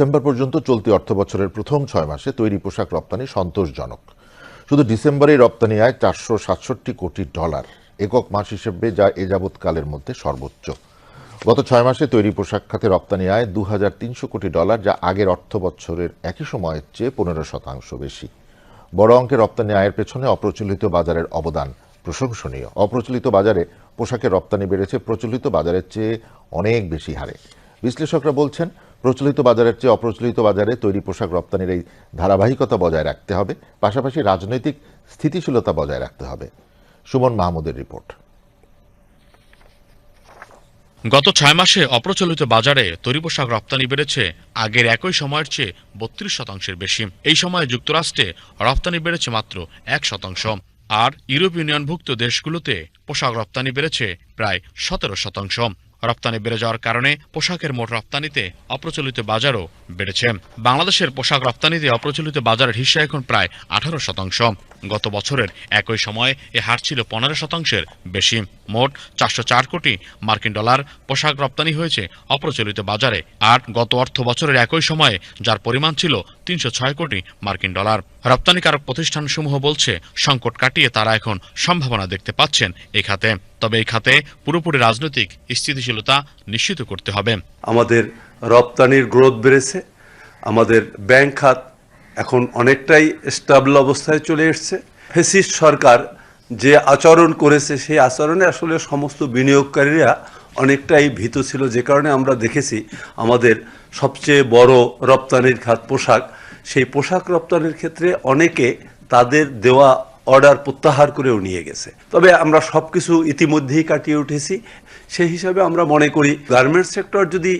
December পর্যন্ত চলতি অর্থবছরের প্রথম ছয় মাসে তৈরি পোশাক রপ্তানি সন্তোষজনক। শুধু ডিসেম্বরেই রপ্তানি আয় চারশো সাতষট্টি কোটি ডলার। একক মাস হিসেবে যা এ যাবৎকালের মধ্যে সর্বোচ্চ। গত ছয় মাসে তৈরি পোশাক খাতে রপ্তানি আয় দু হাজার তিনশো কোটি ডলার, যা আগের অর্থ বছরের একই সময়ের চেয়ে পনেরো শতাংশ বেশি। বড় অঙ্কের রপ্তানি আয়ের পেছনে অপ্রচলিত বাজারের অবদান প্রশংসনীয়। অপ্রচলিত বাজারে পোশাকের রপ্তানি বেড়েছে, প্রচলিত বাজারের চেয়ে অনেক বেশি হারে। বিশ্লেষকরা বলছেন প্রচলিত বাজারের চেয়ে অপ্রচলিত বাজারে তৈরি পোশাক রপ্তানির এই ধারাবাহিকতা বজায় রাখতে হবে। পাশাপাশি রাজনৈতিক স্থিতিশীলতা বজায় রাখতে হবে। সুমন মাহমুদের রিপোর্ট। গত ছয় মাসে অপ্রচলিত বাজারে তৈরি পোশাক রপ্তানি বেড়েছে। আগের একই সময়ের চেয়ে বত্রিশ শতাংশের বেশি। এই সময়ে যুক্তরাষ্ট্রে রপ্তানি বেড়েছে মাত্র এক শতাংশ। আর ইউরোপ ইউনিয়নভুক্ত দেশগুলোতে পোশাক রপ্তানি বেড়েছে প্রায় সতেরো শতাংশ। রপ্তানি বেড়ে যাওয়ার কারণে পোশাকের মোট রপ্তানিতে অপ্রচলিত বাজারও বেড়েছে। বাংলাদেশের পোশাক রপ্তানিতে অপ্রচলিত বাজারের হিস্সা এখন প্রায় আঠারো শতাংশ। গত বছরের একই সময়ে এ হার ছিল পনেরো শতাংশের বেশি। মোট চারশো চার কোটি মার্কিন ডলার পোশাক রপ্তানি হয়েছে অপ্রচলিত বাজারে। আর গত অর্থ বছরের একই সময়ে যার পরিমাণ ছিল তিনশো ছয় কোটি মার্কিন ডলার। রপ্তানিকারক প্রতিষ্ঠানসমূহ বলছে, সংকট কাটিয়ে তারা এখন সম্ভাবনা দেখতে পাচ্ছেন এই খাতে। তবে এই খাতে পুরোপুরি রাজনৈতিক স্থিতিশীলতা নিশ্চিত করতে হবে। আমাদের রপ্তানির গ্রোথ বেড়েছে। আমাদের ব্যাংক খাত এখন অনেকটাই স্টাবল অবস্থায় চলে এসছে। ফেসিস্ট সরকার যে আচরণ করেছে, সেই আচরণে আসলে সমস্ত বিনিয়োগকারীরা অনেকটাই ভীত ছিল। যে কারণে আমরা দেখেছি আমাদের সবচেয়ে বড় রপ্তানির খাত পোশাক। সেই পোশাক রপ্তানির ক্ষেত্রে অনেকে তাদের দেওয়া অর্ডার প্রত্যাহার করেও নিয়ে গেছে। তবে আমরা সব কিছু ইতিমধ্যেই কাটিয়ে উঠেছি। সেই হিসাবে আমরা মনে করি, গার্মেন্টস সেক্টর যদি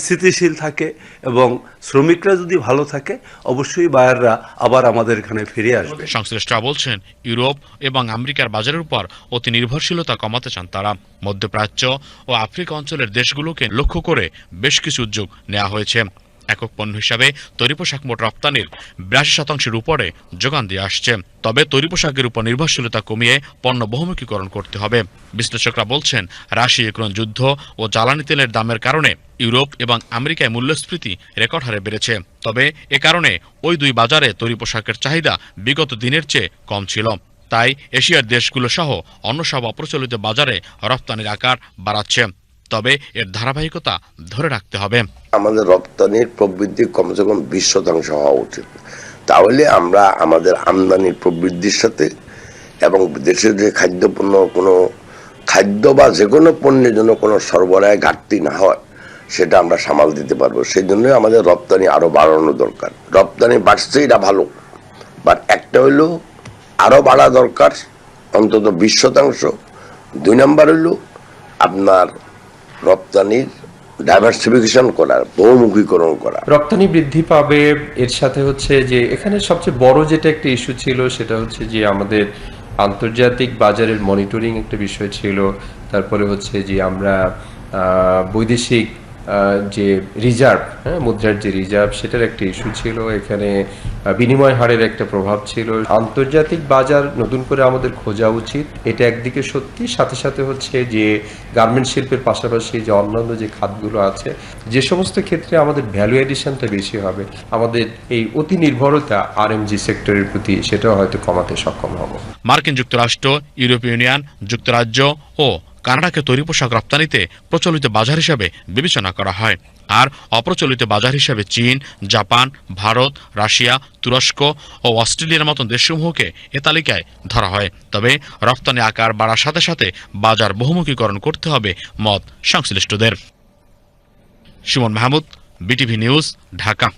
স্থিতিশীল থাকে এবং শ্রমিকরা যদি ভালো থাকে, অবশ্যই বায়াররা আবার আমাদের এখানে ফিরে আসবে। সংশ্লিষ্টরা বলছেন, ইউরোপ এবং আমেরিকার বাজারের উপর অতি নির্ভরশীলতা কমাতে চান তারা। মধ্যপ্রাচ্য ও আফ্রিকা অঞ্চলের দেশগুলোকে লক্ষ্য করে বেশ কিছু উদ্যোগ নেওয়া হয়েছে। একক পণ্য হিসাবে তৈরি পোশাক মোট রপ্তানির বিরাশি শতাংশের উপরে যোগান দিয়ে আসছে। তবে তৈরি পোশাকের উপর নির্ভরশীলতা কমিয়ে পণ্য বহুমুখীকরণ করতে হবে। বিশ্লেষকরা বলছেন রাশি ইউক্রেন যুদ্ধ ও জ্বালানি তেলের দামের কারণে ইউরোপ এবং আমেরিকায় মূল্যস্ফীতি রেকর্ড হারে বেড়েছে। তবে এ কারণে ওই দুই বাজারে তৈরি পোশাকের চাহিদা বিগত দিনের চেয়ে কম ছিল। তাই এশিয়ার দেশগুলো সহ অন্য সব অপ্রচলিত বাজারে রপ্তানির আকার বাড়াচ্ছে। তবে এর ধারাবাহিকতা ধরে রাখতে হবে। আমাদের রপ্তানির প্রবৃদ্ধি কমসে কম বিশ শতাংশ হওয়া উচিত। তাহলে আমরা আমাদের আমদানির প্রবৃদ্ধির সাথে এবং দেশের যে খাদ্যপণ্য কোনো খাদ্য বা যে কোনো পণ্যের জন্য কোনো সরবরাহে ঘাটতি না হয়, সেটা আমরা সামাল দিতে পারব। সেই জন্যই আমাদের রপ্তানি আরও বাড়ানো দরকার। রপ্তানি বাড়ছে, এটা ভালো। বাট একটা হইল আরও বাড়া দরকার, অন্তত বিশ শতাংশ। দুই নাম্বার হইল আপনার রপ্তানির ডাইভার্সিফিকেশন করার, বহুমুখীকরণ করা রপ্তানি বৃদ্ধি পাবে, এর সাথে হচ্ছে যে এখানে সবচেয়ে বড় যেটা একটা ইস্যু ছিল সেটা হচ্ছে যে আমাদের আন্তর্জাতিক বাজারের মনিটরিং একটা বিষয় ছিল। তারপরে হচ্ছে যে আমরা বৈদেশিক যে রিজার্ভ হ্যাঁ মুদ্রার যে রিজার্ভ সেটার একটা ইস্যু ছিল। এখানে বিনিময় হারের একটা প্রভাব ছিল। আন্তর্জাতিক বাজার নতুন করে আমাদের খোঁজা উচিত। এটা একদিকে সত্যি, সাথে সাথে হচ্ছে যে গার্মেন্ট শিল্পের পাশাপাশি যে অন্যান্য যে খাতগুলো আছে, যে সমস্ত ক্ষেত্রে আমাদের ভ্যালু এডিশনটা বেশি হবে। আমাদের এই অতি নির্ভরতা আর আরএমজি সেক্টরের প্রতি, সেটাও হয়তো কমাতে সক্ষম হব। মার্কিন যুক্তরাষ্ট্র, ইউরোপীয় ইউনিয়ন, যুক্তরাজ্য ও কানাডাকে তৈরি পোশাক রপ্তানিতে প্রচলিত বাজার হিসাবে বিবেচনা করা হয়। আর অপ্রচলিত বাজার হিসাবে চীন, জাপান, ভারত, রাশিয়া, তুরস্ক ও অস্ট্রেলিয়ার মতন দেশসমূহকে এ তালিকায় ধরা হয়। তবে রপ্তানি আকার বাড়ার সাথে সাথে বাজার বহুমুখীকরণ করতে হবে মত সংশ্লিষ্টদের। Suman Mahmud, BTV news, Dhaka.